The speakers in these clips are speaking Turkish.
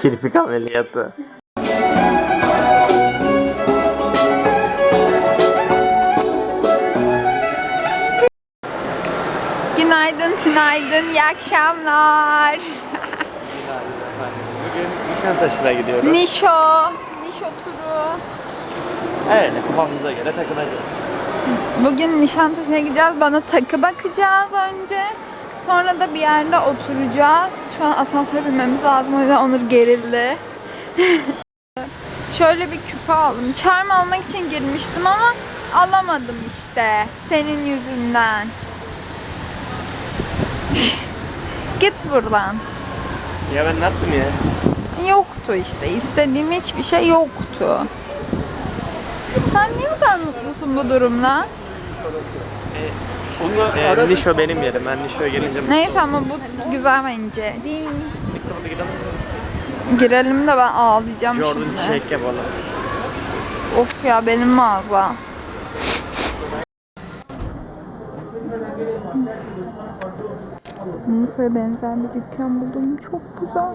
Kirpik ameliyatı. Günaydın, tünaydın, iyi akşamlar. Bugün Nişantaşı'na gidiyoruz. Nişo, Nişo turu. Evet, kafamıza göre takılacağız. Bugün Nişantaşı'na gideceğiz. Bana takı bakacağız önce. Sonra da bir yerde oturacağız. Şu an asansöre binmemiz lazım. O yüzden Onur gerildi. Şöyle bir küpe aldım. Charm almak için girmiştim ama alamadım işte. Senin yüzünden. Git buradan. Ya ben ne yaptım ya? Yoktu işte. İstediğim hiçbir şey yoktu. Sen niye bu kadar mutlusun bu durumla? Bunu e, Nişo benim yerim. Ben Nişo'ya gelince Neyse ama bu güzel bence. Değil mi? Gidelim. Girelim de ben ağlayacağım Jordan şimdi. çiçek yapalım. Of ya benim mağaza. Nisa'ya benzer bir dükkan buldum. Çok güzel.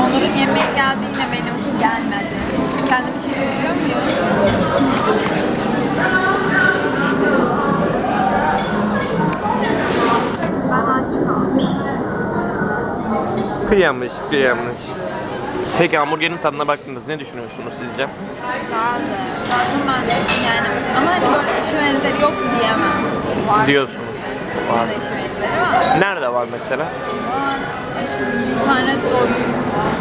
Onur'un yemeği geldi yine benimki gelmedi. Kendimi çekebiliyor muyum? Kıyamış, kıyamış. Peki hamburgerin tadına baktınız. Ne düşünüyorsunuz sizce? Güzeldi. Ben de yani ama hani böyle eşi benzeri yok diyemem. Var. Diyorsunuz. Var. Var. eşi benzeri var. Nerede var mesela? Var. Şimdi bir tane doyu,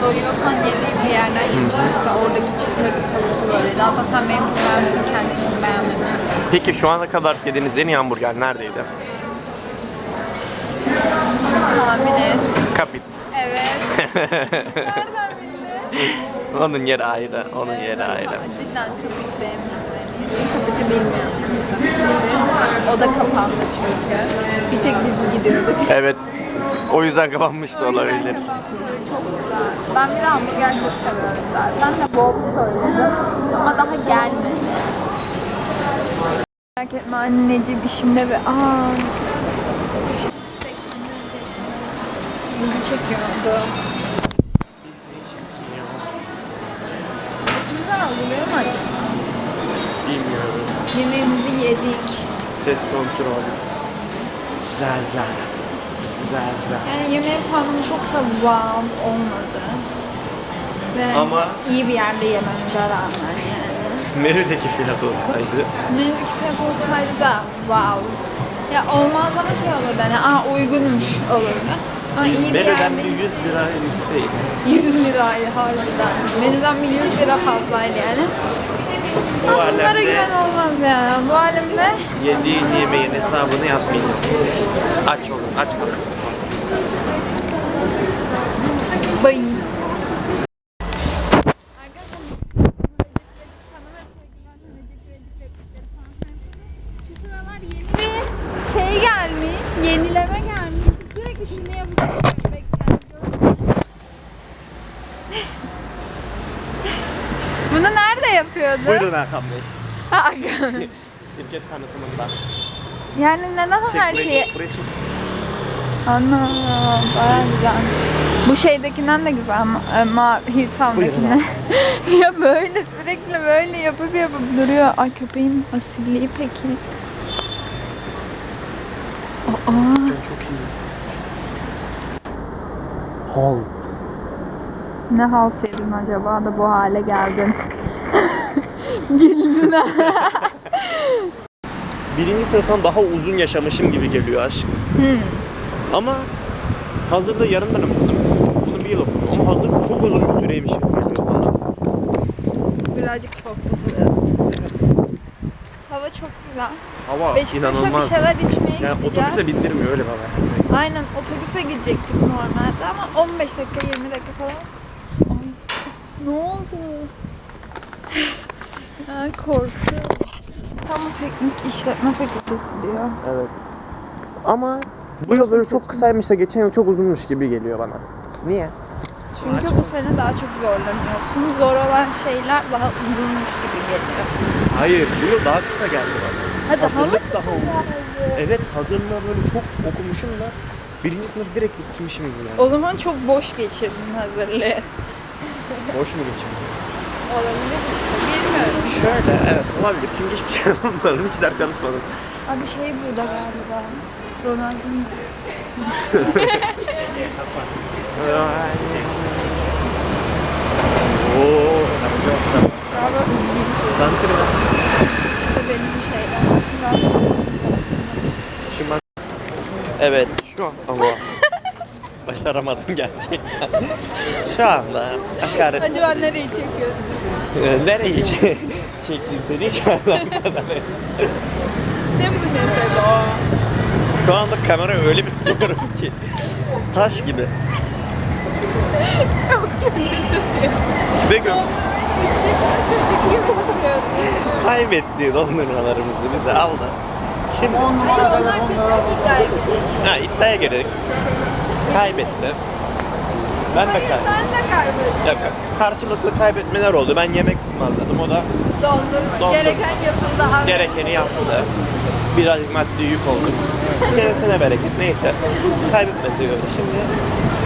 doyuyorsan yediğim bir yerden yemiştim. Mesela oradaki çıtır tavuğu böyle. Hatta sen benim beğenmişsin kendini beğenmemiştin. Peki şu ana kadar yediğiniz en iyi hamburger neredeydi? Tahmin et. Kapit. Nereden bildin? Onun yeri ayrı. Onun yeri ayrı. Cidden en iyisi. Kapiti bilmiyorsunuz. Biz, o da kapandı çünkü. Bir tek biz gidiyorduk. Evet. O yüzden kapanmıştı olabilir. Çok güzel. Ben bir de hamburger çok seviyorum zaten de bol söyledim ama daha gelmedi. Merak etme anneciğim işimde ve aa. Bizi çekiyordu. Yedik. Ses kontrol. Zaza. Zaza. Yani yemeğin puanım çok da wow olmadı. Ve Ama- iyi bir yerde yememize rağmen yani. Menüdeki fiyat olsaydı. Menü kitap olsaydı da wow. Ya olmaz ama şey olurdu hani aa uygunmuş olurdu. Ama iyi bir Menüden bir 100 lira yüksek. 100 liraydı harbiden. Menüden bir 100 lira fazlaydı yani. Bu bunlara alemde güven olmaz ya. Bu alemde yediğin yemeğin hesabını yapmayacaksın. Aç olun, aç kalırsın. bayım. Şu sıralar yeni bir şey gelmiş, yenileme gelmiş. Sürekli şunu yapacağım. Bunu nerede yapıyordu? Buyurun Hakan Bey. Hakan. Şirket tanıtımında. yani neden Çek her buraya şeyi... çek, buraya çek. Bayağı güzel. Bu şeydekinden de güzel ama e, mavi Hilton'dakinden. ya böyle sürekli böyle yapıp yapıp duruyor. Ay köpeğin asilliği peki. Aa, çok iyi. Halt. ne halt yedin acaba da bu hale geldin. Güldün ha. Birinci sınıftan daha uzun yaşamışım gibi geliyor aşk. Hmm. Ama hazırda yarım dönem okudum. Bunu bir yıl okudum ama hazır çok uzun bir süreymiş. Birazcık sohbet. Hava çok güzel. Hava Beşiktaş'a bir inanılmaz. şeyler içmeye Yani gideceğiz. otobüse bindirmiyor öyle bana. Aynen otobüse gidecektik normalde ama 15 dakika 20 dakika falan. Ay ne oldu? Ya korkuyorum. Tam teknik işletme fakültesi diyor. Evet. Ama bu yıl böyle çok kısaymış da geçen yıl çok uzunmuş gibi geliyor bana. Niye? Çünkü bu sene daha çok zorlanıyorsun. Zor olan şeyler daha uzunmuş gibi geliyor. Hayır, bu yıl daha kısa geldi bana. Ha daha mı? Hazırlık daha uzun. Evet, hazırlığa böyle çok okumuşum da Birinci sınıf direkt bitmişim gibi yani. O zaman çok boş geçirdin hazırlığı. Boş mu geçiyor? Olabilir işte. Bilmiyorum. Şöyle evet olabilir çünkü hiçbir şey yapmadım. Hiç ders çalışmadım. Abi şey burada galiba. Ronaldinho. Ooo yapacağım Galiba ünlü. Dantırma. İşte benim şeyler. Şimdi ben... Evet şu an ama başaramadım gerçekten. şu anda hakaret... Acaba nereyi çekiyorsun? Ee, Nereye çe- çektim seni hiç anlamadım. Ne bu mesela? Şu anda kamerayı öyle bir tutuyorum ki taş gibi. Çok kötü. Ve gö- Çocuk gibi duruyorsun. kaybetti dondurmalarımızı bize aldı. Şimdi Hayır onlar iddia ediyor. ha, iddiaya girdik. Kaybetti. Ben de kaybettim. Sen de kaybettin. Ya, ka- karşılıklı kaybetmeler oldu. Ben yemek ısmarladım. O da Dondurma. Dondurma. Gereken yapıldı abi. gerekeni yaptı. Birazcık maddi yük olduk. Kendisine bereket. Neyse. Kaybetmesi öyle. Şimdi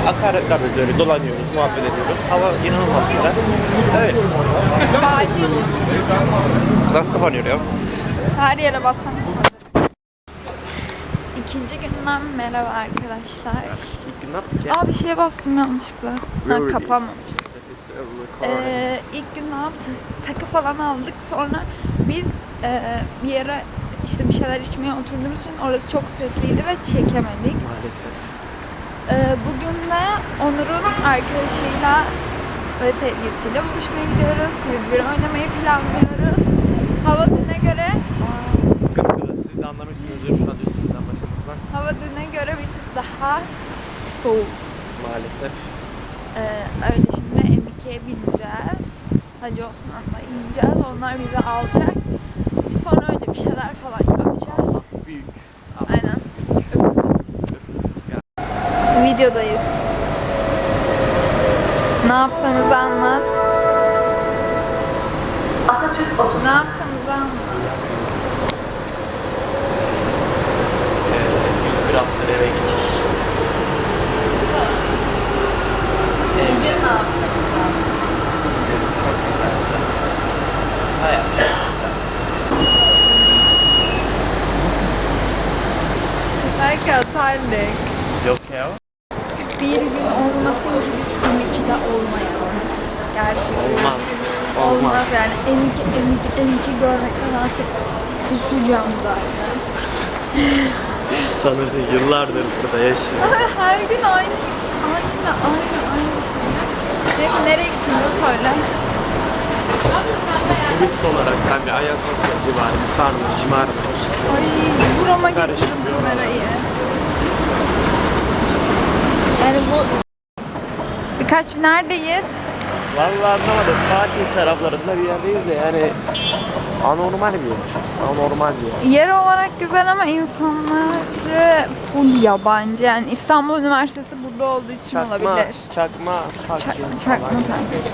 akaretler üzeri dolanıyoruz, muhabbet ediyoruz. Hava inanılmaz güzel. Öyle. Nasıl kapanıyor ya? Her yere bassan. İkinci günden merhaba arkadaşlar. Gün ne yaptık ya? Aa bir şeye bastım yanlışlıkla. Ha kapanmamış. Ee, ilk gün ne yaptık? Takı falan aldık. Sonra biz e, bir yere işte bir şeyler içmeye oturduğumuz için orası çok sesliydi ve çekemedik. Maalesef. Ee, bugün de Onur'un arkadaşıyla ve sevgilisiyle buluşmaya gidiyoruz. 101 oynamayı planlıyoruz. Hava düne göre Sıkıntılı. Siz de anlamışsınızdır şu an üstünüzden başınızdan. hava düne göre bir tık daha soğuk. Maalesef. Ee, öyle şimdi M2'ye bineceğiz. Hacı Osman'la ineceğiz. Onlar bizi alacak. Sonra öyle bir şeyler falan yapacağız. Büyük. Aynen. Videodayız. Ne yaptığımızı anlat. Ne yaptığımızı anlat. Ee, bir hafta eve geçiş. Bugün ne yaptığımızı anlat. Çok güzeldi. Hayat. Atardık. Yok ya. Bir gün olmasın ki biz M2'de olmayalım. Gerçekten. Olmaz. Olmaz yani. M2, M2, M2 görmekten artık kusacağım zaten. Sanırsın yıllardır burada yaşıyor. Her gün aynı, aynı, aynı, aynı şey. Neyse nereye gittiğini söyle. Turist olarak hani Ayasofya civarı, Sarnıç, Cimarmış. Ay burama getirdim kamerayı. Yani bu... Birkaç neredeyiz? Vallahi anlamadım. Fatih taraflarında bir yerdeyiz de yani anormal bir yer. Anormal bir yer. Yer olarak güzel ama insanları full yabancı. Yani İstanbul Üniversitesi burada olduğu için Çakma, olabilir. çakma, Çak, Taksim çakma falan. taksi.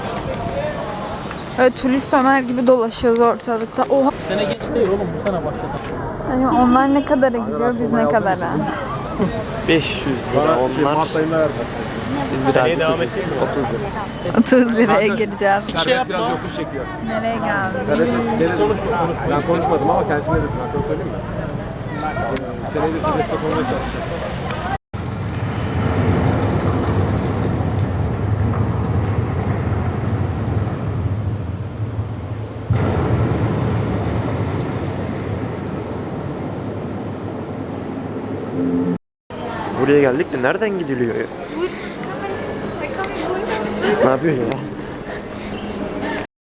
Öyle turist Ömer gibi dolaşıyoruz ortalıkta. Oha. Sene geç değil oğlum bu sene başladı. Hani onlar ne kadara gidiyor biz ne kadara? 500 lira onlar. Biz Seneye birazcık devam ucuz. edeceğiz 30 lira. 30 liraya gireceğiz. Bir şey yapma. Nereye geldik? Ben konuşmadım ama kendisine dedim. Ben sana söyleyeyim mi? Ee, Seneye de Silvestre konuyla çalışacağız. Buraya geldik de nereden gidiliyor ya? Ne yapıyor ya?